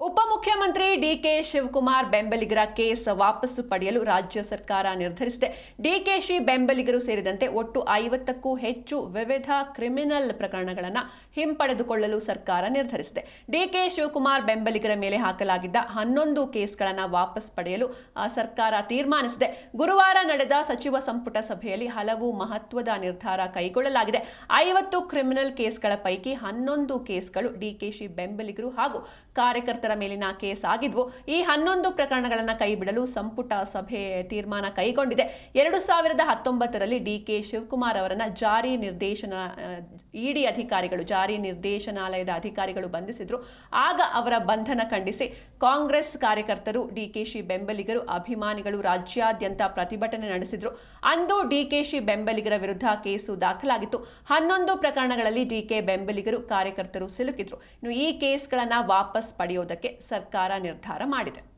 ಉಪಮುಖ್ಯಮಂತ್ರಿ ಡಿಕೆ ಶಿವಕುಮಾರ್ ಬೆಂಬಲಿಗರ ಕೇಸ್ ವಾಪಸ್ಸು ಪಡೆಯಲು ರಾಜ್ಯ ಸರ್ಕಾರ ನಿರ್ಧರಿಸಿದೆ. ಡಿಕೆಶಿ ಬೆಂಬಲಿಗರು ಸೇರಿದಂತೆ ಒಟ್ಟು ಐವತ್ತಕ್ಕೂ ಹೆಚ್ಚು ವಿವಿಧ ಕ್ರಿಮಿನಲ್ ಪ್ರಕರಣಗಳನ್ನು ಹಿಂಪಡೆದುಕೊಳ್ಳಲು ಸರ್ಕಾರ ನಿರ್ಧರಿಸಿದೆ. ಡಿಕೆ ಶಿವಕುಮಾರ್ ಬೆಂಬಲಿಗರ ಮೇಲೆ ಹಾಕಲಾಗಿದ್ದ ಹನ್ನೊಂದು ಕೇಸ್ಗಳನ್ನು ವಾಪಸ್ ಪಡೆಯಲು ಸರ್ಕಾರ ತೀರ್ಮಾನಿಸಿದೆ. ಗುರುವಾರ ನಡೆದ ಸಚಿವ ಸಂಪುಟ ಸಭೆಯಲ್ಲಿ ಹಲವು ಮಹತ್ವದ ನಿರ್ಧಾರ ಕೈಗೊಳ್ಳಲಾಗಿದೆ. ಐವತ್ತು ಕ್ರಿಮಿನಲ್ ಕೇಸ್ಗಳ ಪೈಕಿ ಹನ್ನೊಂದು ಕೇಸ್ಗಳು ಡಿಕೆಶಿ ಬೆಂಬಲಿಗರು ಹಾಗೂ ಕಾರ್ಯಕರ್ತರ ಮೇಲಿನ ಕೇಸ್ ಆಗಿದ್ವು. ಈ ಹನ್ನೊಂದು ಪ್ರಕರಣಗಳನ್ನು ಕೈಬಿಡಲು ಸಂಪುಟ ಸಭೆ ತೀರ್ಮಾನ ಕೈಗೊಂಡಿದೆ. ಎರಡು ಸಾವಿರದ ಹತ್ತೊಂಬತ್ತರಲ್ಲಿ ಡಿಕೆ ಶಿವಕುಮಾರ್ ಅವರನ್ನ ಜಾರಿ ನಿರ್ದೇಶನ ಇಡಿ ಅಧಿಕಾರಿಗಳು, ಜಾರಿ ನಿರ್ದೇಶನಾಲಯದ ಅಧಿಕಾರಿಗಳು ಬಂಧಿಸಿದ್ರು. ಆಗ ಅವರ ಬಂಧನ ಖಂಡಿಸಿ ಕಾಂಗ್ರೆಸ್ ಕಾರ್ಯಕರ್ತರು ಡಿಕೆಶಿ ಬೆಂಬಲಿಗರು, ಅಭಿಮಾನಿಗಳು ರಾಜ್ಯಾದ್ಯಂತ ಪ್ರತಿಭಟನೆ ನಡೆಸಿದ್ರು. ಅಂದು ಡಿಕೆಶಿ ಬೆಂಬಲಿಗರ ವಿರುದ್ಧ ಕೇಸು ದಾಖಲಾಗಿತ್ತು. ಹನ್ನೊಂದು ಪ್ರಕರಣಗಳಲ್ಲಿ ಡಿಕೆ ಬೆಂಬಲಿಗರು, ಕಾರ್ಯಕರ್ತರು ಸಿಲುಕಿದ್ರು. ಇನ್ನು ಈ ಕೇಸ್ಗಳನ್ನ ವಾಪಸ್ ಪಡೆಯೋದಕ್ಕೆ ಸರ್ಕಾರ ನಿರ್ಧಾರ ಮಾಡಿದೆ.